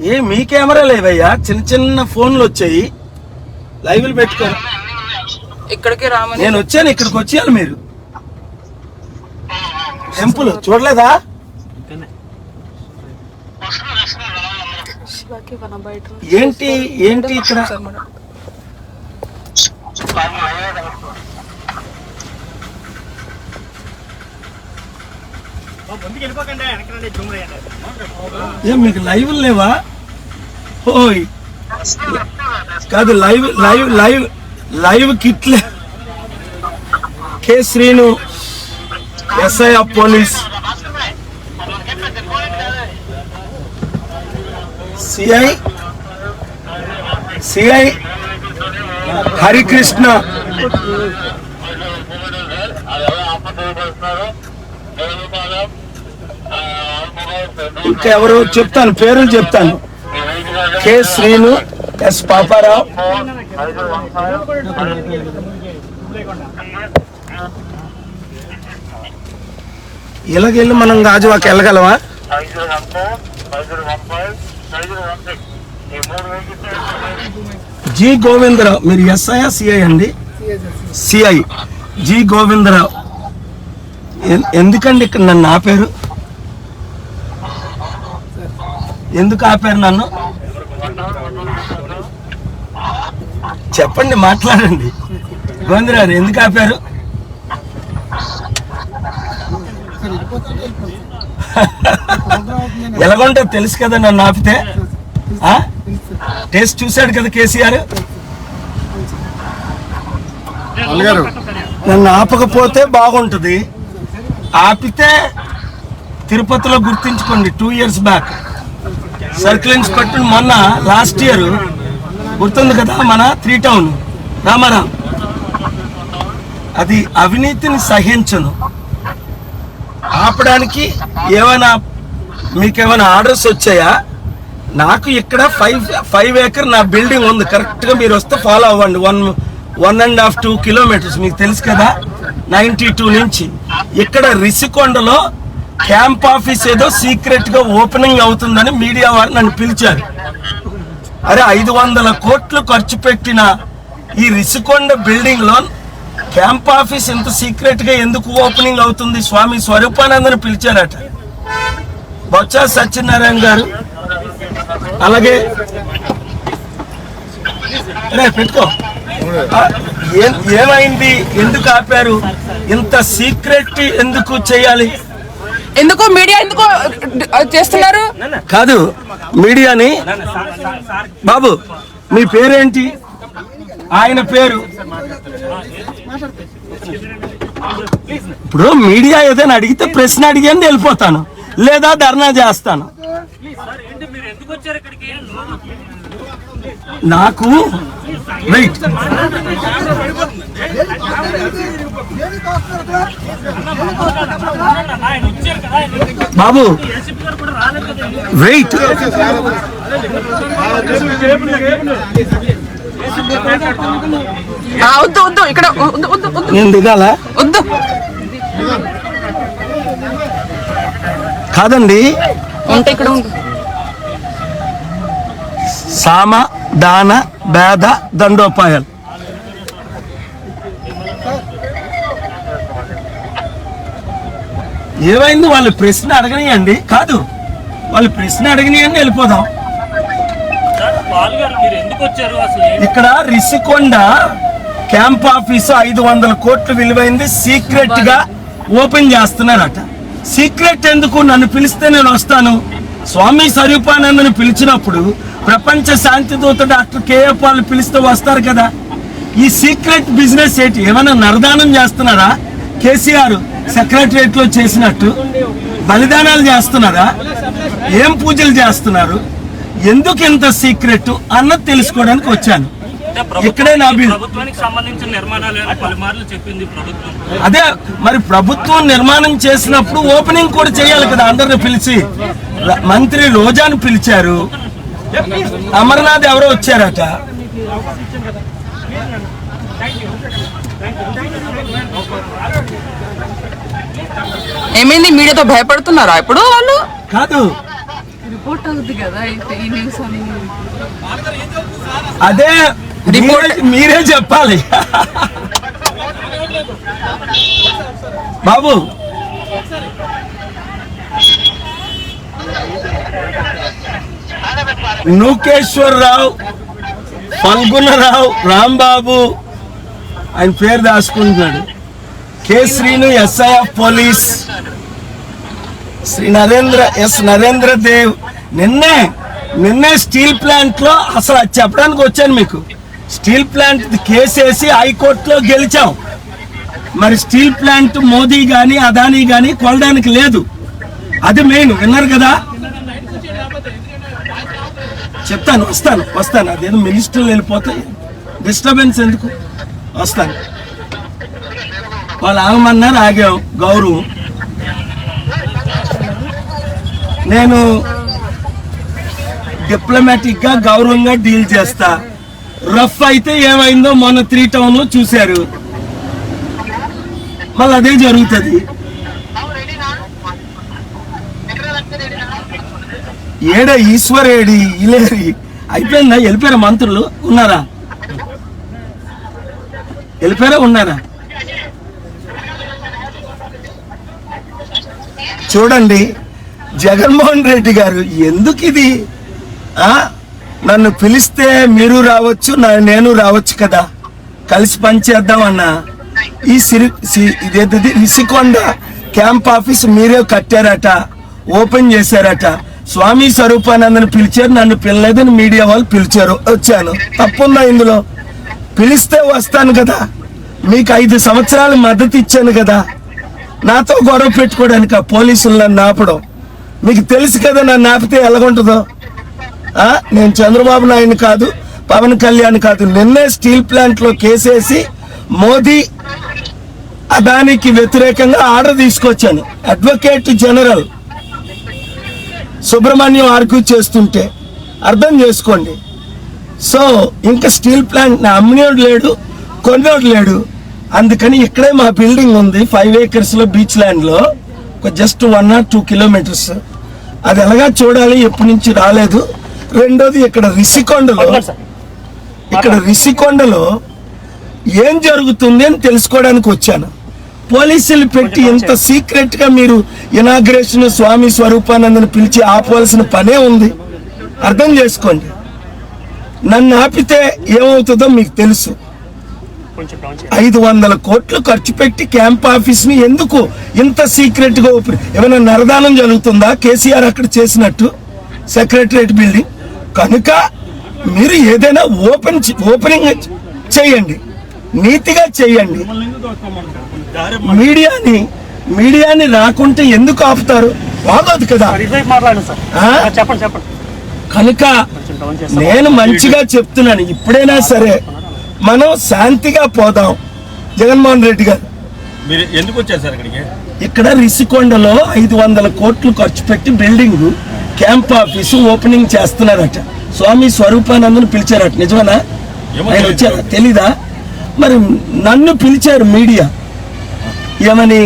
ఏ మీ camera లేవయ్యా? చిన్న చిన్న ఫోన్లు వచ్చాయి. లైవ్లు పెట్టుకొని. ఇక్కడికి రామని నేను వచ్చాను ఇక్కడికి వచ్చేయాలి మీరు. టెంపుల్ చూడలేదా? ఏంటి ఏంటి ఇక్కడ ఒకసారి మనం- ఏం మీకు లైవ్ లేవా? ఓయ్. కాదు live live live live కిట్లే K Srinu SI of police. CI CI Harikrishna. ఇంకా ఎవరు చెప్తాను పేర్లు చెప్తాను. K Srinu S Paparao. ఇలాగెళ్ళి మనం గాజువాకి వెళ్ళగలవా జి గోవిందరావు మీరు ఎస్ఐ సిఐ అండి? సిఐ. జి గోవిందరావు. ఎందుకండి ఇక్కడ నన్ను ఆపారు ఎందుకు ఆపారు నన్ను? చెప్పండి మాట్లాడండి. గోవిందరావు ఎందుకు ఆపారు? ఎలాగుంటే తెలుసు కదా నన్ను ఆపితే? టేస్ట్ చూశాడు కదా కేసీఆర్? నన్ను ఆపకపోతే బాగుంటుంది. ఆపితే తిరుపతిలో గుర్తించుకోండి two years back circle inspector మొన్న లాస్ట్ ఇయర్ గుర్తుంది కదా మన త్రీ టౌన్ రామారాం. అది అవినీతిని సహించను. ఆపడానికి ఏమైనా మీకేమైనా ఆర్డర్స్ వచ్చాయా? నాకు ఇక్కడ ఫైవ్ ఫైవ్ ఏకర్ నా బిల్డింగ్ ఉంది. కరెక్ట్గా మీరు వస్తే ఫాలో అవ్వండి. One one and half two kilometres మీకు తెలుసు కదా? నైంటీ టూ నుంచి. ఇక్కడ రిసికొండలో క్యాంప్ ఆఫీస్ ఏదో సీక్రెట్గా ఓపెనింగ్ అవుతుందని మీడియా వారు నన్ను పిలిచారు. అరే ఐదు వందల కోట్లు ఖర్చు పెట్టిన ఈ రిసికొండ బిల్డింగ్లో క్యాంప్ ఆఫీస్ ఇంత సీక్రెట్గా ఎందుకు ఓపెనింగ్ అవుతుంది? స్వామి స్వరూపానందని పిలిచారట. బొత్స సత్యనారాయణ గారు. అలాగే రే పెట్టుకో. ఏమైంది? ఎందుకు ఆపారు? ఇంత సీక్రెట్ ఎందుకు చేయాలి? ఎందుకు మీడియా ఎందుకు చేస్తున్నారు? కాదు మీడియాని బాబు మీ పేరేంటి? ఆయన పేరు? ఇప్పుడు మీడియా ఏదైనా అడిగితే ప్రశ్న అడిగాను వెళ్ళిపోతాను. లేదా ధర్నా చేస్తాను. నాకు వెయిట్. బాబు వెయిట్ వద్దు వద్దు ఇక్కడ నేను దిగాలా? వద్దు. కాదండి. ఉంటే ఇక్కడ సామ దాన భేద దండోపాయాలు. ఏమైంది? వాళ్ళు ప్రశ్న అడగనియండి. కాదు వాళ్ళు ప్రశ్న అడగనియండి వెళ్ళిపోదాం. ఇక్కడ రిషికొండ క్యాంప్ ఆఫీసు ఐదు వందల కోట్లు విలువైంది. సీక్రెట్గా ఓపెన్ చేస్తున్నారట. సీక్రెట్ ఎందుకు? నన్ను పిలిస్తే నేను వస్తాను. స్వామి స్వరూపానందని పిలిచినప్పుడు ప్రపంచ శాంతి దూత డాక్టర్ కేఎఫ్ వాళ్ళు పిలిస్తే వస్తారు కదా. ఈ సీక్రెట్ బిజినెస్ ఏంటి? ఏమైనా నరదానం చేస్తున్నారా? కేసీఆర్ సెక్రటరియట్లో చేసినట్టు బలిదానాలు చేస్తున్నారా? ఏం పూజలు చేస్తున్నారు? ఎందుకు ఇంత సీక్రెట్ అన్నది తెలుసుకోవడానికి వచ్చాను. ఇక్కడే నా అదే మరి ప్రభుత్వం నిర్మాణం చేసినప్పుడు ఓపెనింగ్ కూడా చేయాలి కదా అందరిని పిలిచి. మంత్రి రోజాను పిలిచారు. అమర్నాథ్ ఎవరో వచ్చారట. ఏమైంది? మీడియాతో భయపడుతున్నారా ఇప్పుడు వాళ్ళు? కాదు. రిపోర్ట్ అవుతుంది కదా ఈ న్యూస్ అని. అదే మీరే మీరే చెప్పాలి. బాబు. నూకేశ్వరరావు ఫల్గుణరావు రాంబాబు ఆయన పేరు దాచుకుంటున్నాడు. K Srinu SI of police. Shri Narendra S Narendra Dev నిన్నే నిన్నే స్టీల్ ప్లాంట్లో అసలు చెప్పడానికి వచ్చాను మీకు. స్టీల్ ప్లాంట్ కేసు వేసి హైకోర్టులో గెలిచాం. మరి స్టీల్ ప్లాంట్ మోదీ గాని అదానీ గాని కొనడానికి లేదు. అది మెయిన్. విన్నారు కదా? చెప్తాను వస్తాను వస్తాను. అదేదో మినిస్టర్లు వెళ్ళిపోతే డిస్టర్బెన్స్ ఎందుకు? వస్తాను. వాళ్ళు ఆగమన్నారు ఆగాం. గౌరవం. నేను డిప్లొమాటిక్గా గౌరవంగా డీల్ చేస్తా. రఫ్ అయితే ఏమైందో మొన్న త్రీ టౌన్లో చూశారు. మళ్ళీ అదే జరుగుతుంది. ఏడ ఈశ్వరేడి ఇలేరి? అయిపోయిందా? వెళ్ళిపోయారా మంత్రులు? ఉన్నారా? వెళ్ళిపోయారా? ఉన్నారా? చూడండి జగన్మోహన్ రెడ్డి గారు ఎందుకు ఇది? నన్ను పిలిస్తే మీరు రావచ్చు నేను రావచ్చు కదా. కలిసి పనిచేద్దామన్నా ఈ సిరి సి- ఇదేంటిది? క్యాంప్ ఆఫీస్ మీరే కట్టారట ఓపెన్ చేశారట. స్వామి స్వరూపానందని పిలిచారు నన్ను పిల్లలేదని మీడియా వాళ్ళు పిలిచారు. వచ్చాను. తప్పుందా ఇందులో? పిలిస్తే వస్తాను కదా. మీకు ఐదు సంవత్సరాలు మద్దతు ఇచ్చాను కదా. నాతో గొడవ పెట్టుకోవడానికి ఆ పోలీసులు నన్ను ఆపడం మీకు తెలుసు కదా నన్ను ఆపితే ఎలాగుంటుందో? నేను చంద్రబాబు నాయుడు కాదు పవన్ కళ్యాణ్ కాదు. నిన్నే స్టీల్ ప్లాంట్లో కేసేసి మోదీ దానికి వ్యతిరేకంగా ఆర్డర్ తీసుకొచ్చాను. అడ్వకేట్ జనరల్ సుబ్రహ్మణ్యం ఆర్గ్యూ చేస్తుంటే అర్థం చేసుకోండి. సో ఇంకా స్టీల్ ప్లాంట్ నా అమ్మినోడు లేడు కొన్నోడు లేడు. అందుకని ఇక్కడే మా బిల్డింగ్ ఉంది ఫైవ్ ఏకర్స్లో బీచ్ ల్యాండ్లో. Just one or two kilometres అది ఎలాగా చూడాలి ఎప్పటి నుంచి రాలేదు. రెండోది ఇక్కడ రిషికొండలో ఇక్కడ రిషికొండలో ఏం జరుగుతుంది అని తెలుసుకోవడానికి వచ్చాను. పోలీసులు పెట్టి ఇంత సీక్రెట్గా మీరు ఇనాగ్రేషన్ స్వామి స్వరూపానందని పిలిచి ఆపవలసిన పనే ఉంది. అర్థం చేసుకోండి. నన్ను ఆపితే ఏమవుతుందో మీకు తెలుసు. ఐదు వందల కోట్లు ఖర్చు పెట్టి క్యాంప్ ఆఫీస్ని ఎందుకు ఇంత సీక్రెట్గా ఓపెన్ ఏమైనా నరదానం జరుగుతుందా? కేసీఆర్ అక్కడ చేసినట్టు సెక్రటరియట్ బిల్డింగ్. కనుక మీరు ఏదైనా ఓపెన్ ఓపెనింగ్ చేయండి. నీతిగా చేయండి. మీడియాని మీడియాని రాకుంటే ఎందుకు ఆపుతారు? బాగోదు కదా. చెప్పండి చెప్పండి. కనుక నేను మంచిగా చెప్తున్నాను. ఇప్పుడైనా సరే మనం శాంతిగా పోదాం. జగన్మోహన్ రెడ్డి గారు. మీరు ఎందుకు వచ్చారు సార్ ఇక్కడికి? ఇక్కడ రిషికొండలో ఐదు వందల కోట్లు ఖర్చు పెట్టి బిల్డింగ్ క్యాంప్ ఆఫీసు ఓపెనింగ్ చేస్తున్నారట. స్వామి స్వరూపానందను పిలిచారట. నిజమేనా? ఆయన. వచ్చారా. తెలీదా? మరి నన్ను పిలిచారు మీడియా. ఏమని?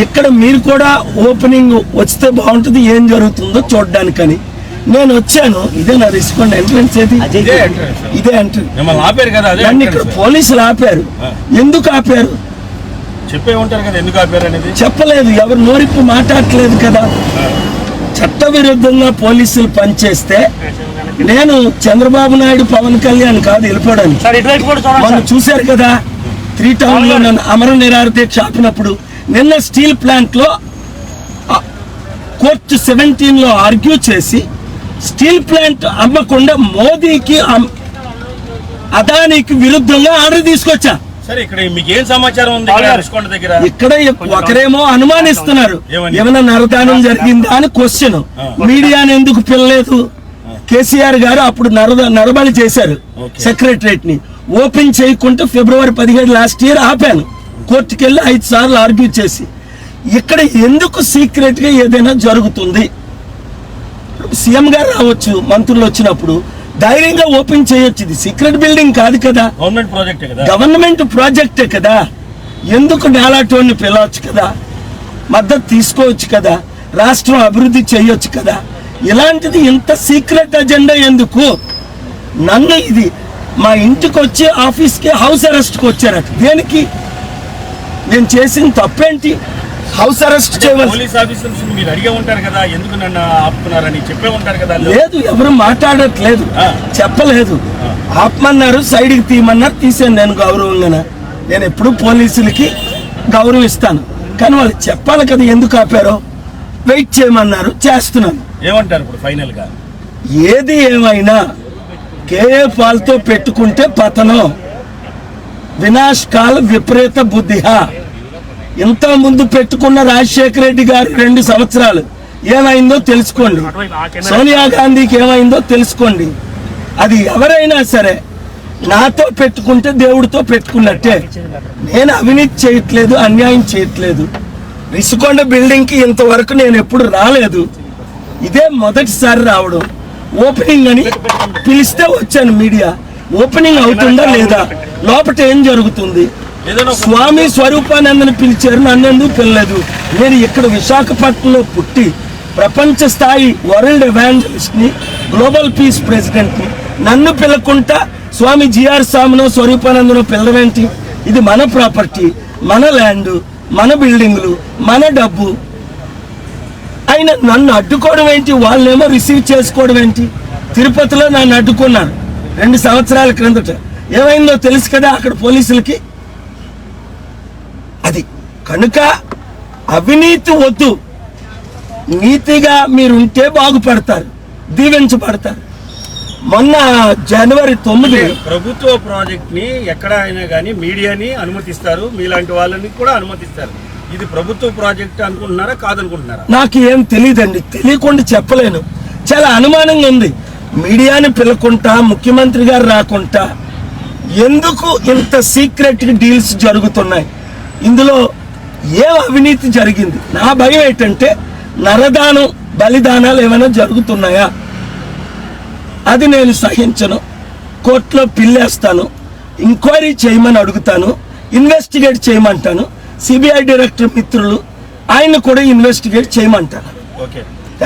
ఇక్కడ మీరు కూడా ఓపెనింగ్ వస్తే బాగుంటుంది ఏం జరుగుతుందో చూడడానికని. నేను వచ్చాను. ఇదే నా రిషికొండ ఎంట్రన్స్ ఏది? ఇదే ఎంట్రన్స్ ఆపారు కదా నన్ను ఇక్కడ. పోలీసులు ఆపారు. ఎందుకు ఆపారు? చెప్పే ఉంటారు కదా ఎందుకు ఆపారు అనేది. చెప్పలేదు. ఎవరు నోరిప్పు మాట్లాడట్లేదు కదా. చట్ట విరుద్ధంగా పోలీసులు పనిచేస్తే నేను చంద్రబాబు నాయుడు పవన్ కళ్యాణ్ కాదు వెళ్ళిపోవడానికి. మనం చూశారు కదా త్రీ టౌన్లో నన్ను అమర నిరాహార దీక్ష ఆపినప్పుడు నిన్న స్టీల్ ప్లాంట్లో కోర్టు సెవెంటీన్లో ఆర్గ్యూ చేసి స్టీల్ ప్లాంట్ అమ్మకుండా మోదీకి అదానికి విరుద్ధంగా ఆర్డర్ తీసుకొచ్చా? సరే ఇక్కడ మీకు ఏం సమాచారం ఉంది? బాగా. రుషికొండ దగ్గర. ఇక్కడ ఒకరేమో అనుమానిస్తున్నారు. ఏమని? నరదానం జరిగిందా అని క్వశ్చన్. మీడియాని ఎందుకు పిల్లలేదు కేసీఆర్ గారు అప్పుడు నరద నరబలి చేశారు. సెక్రటరేట్ని ఓపెన్ చేయకుంటే ఫిబ్రవరి పదిహేడు లాస్ట్ ఇయర్ ఆపాను. కోర్టుకి వెళ్ళి ఐదు సార్లు ఆర్గ్యూ చేసి. ఇక్కడ ఎందుకు సీక్రెట్గా ఏదైనా జరుగుతుంది? సీఎం గారు రావచ్చు మంత్రులు వచ్చినప్పుడు ధైర్యంగా ఓపెన్ చేయొచ్చు. ఇది సీక్రెట్ బిల్డింగ్ కాదు కదా. గవర్నమెంట్ ప్రాజెక్టే కదా. గవర్నమెంట్ ప్రాజెక్టే కదా. ఎందుకు నాలాటోని పిలవచ్చు కదా? మద్దతు తీసుకోవచ్చు కదా. రాష్ట్రం అభివృద్ధి చేయొచ్చు కదా. ఇలాంటిది ఇంత సీక్రెట్ అజెండా ఎందుకు? నన్ను ఇది మా ఇంటికి వచ్చి ఆఫీస్కి హౌస్ అరెస్ట్కి వచ్చారట. దేనికి? నేను చేసిన తప్పేంటి? హౌస్ అరెస్ట్ చేయవలసి పోలీస్ ఆఫీసర్స్ మీరు అడిగే ఉంటారు కదా ఎందుకు నన్ను ఆపుతున్నారని చెప్పే ఉంటారు కదా. లేదు ఎవరు మాట్లాడట్లేదు. చెప్పలేదు. ఆపమన్నారు సైడ్కి తీయమన్నారు తీసాను నేను గౌరవంగా నేను ఎప్పుడు పోలీసులకి గౌరవిస్తాను. కానీ వాళ్ళు చెప్పాలి కదా ఎందుకు ఆపారో వెయిట్ చేయమన్నారు చేస్తున్నాను. ఏమంటారు ఇప్పుడు ఫైనల్గా? ఏది ఏమైనా కేఏ పాల్తో పెట్టుకుంటే పతనం. వినాశ్ కాల విపరీత బుద్ధిహా. ఇంత ముందు పెట్టుకున్న రాజశేఖర రెడ్డి గారు రెండు సంవత్సరాలు. ఏమైందో తెలుసుకోండి. సోనియా గాంధీకి ఏమైందో తెలుసుకోండి. అది ఎవరైనా సరే నాతో పెట్టుకుంటే దేవుడితో పెట్టుకున్నట్టే. నేను అవినీతి చేయట్లేదు అన్యాయం చేయట్లేదు. రిషికొండ బిల్డింగ్కి ఇంతవరకు నేను ఎప్పుడు రాలేదు. ఇదే మొదటిసారి రావడం. ఓపెనింగ్ అని పిలిస్తే వచ్చాను మీడియా. ఓపెనింగ్ అవుతుందా లేదా? లోపల ఏం జరుగుతుంది? స్వామి స్వరూపానందని పిలిచారు నన్ను ఎందుకు పిలలేదు? నేను ఇక్కడ విశాఖపట్నంలో పుట్టి ప్రపంచ స్థాయి వరల్డ్ ఎవాంజలిస్ట్ని గ్లోబల్ పీస్ ప్రెసిడెంట్ని నన్ను పిలకుంటా స్వామి జిఆర్ స్వామినో స్వరూపానందనో పిల్లవేంటి ఇది మన ప్రాపర్టీ మన ల్యాండ్ మన బిల్డింగ్లు మన డబ్బు. ఆయన నన్ను అడ్డుకోవడం ఏంటి? వాళ్ళేమో రిసీవ్ చేసుకోవడం ఏంటి? తిరుపతిలో నన్ను అడ్డుకున్నారు. రెండు సంవత్సరాల క్రిందట. ఏమైందో తెలుసు కదా అక్కడ పోలీసులకి? కనుక అవినీతి వద్దు. నీతిగా మీరుంటే బాగుపడతారు దీవించబడతారు. మొన్న జనవరి తొమ్మిది ప్రభుత్వ ప్రాజెక్ట్ని ఎక్కడ అయినా కానీ మీడియాని అనుమతిస్తారు మీలాంటి వాళ్ళని కూడా అనుమతిస్తారు. ఇది ప్రభుత్వ ప్రాజెక్ట్ అనుకుంటున్నారా కాదనుకుంటున్నారా? నాకు ఏం తెలియదండి తెలియకుండా చెప్పలేను. చాలా అనుమానంగా ఉంది. మీడియాని పిలకుంటా ముఖ్యమంత్రి గారు రాకుంటా ఎందుకు ఇంత సీక్రెట్ డీల్స్ జరుగుతున్నాయి? ఇందులో ఏం అవినీతి జరిగింది? నా భయం ఏంటంటే నరదానం బలిదానాలు ఏమైనా జరుగుతున్నాయా? అది నేను సహించను. కోర్టులో పిల్లేస్తాను ఎంక్వైరీ చేయమని అడుగుతాను. ఇన్వెస్టిగేట్ చేయమంటాను. సిబిఐ డైరెక్టర్ మిత్రులు ఆయన కూడా ఇన్వెస్టిగేట్ చేయమంటాను. ఓకే.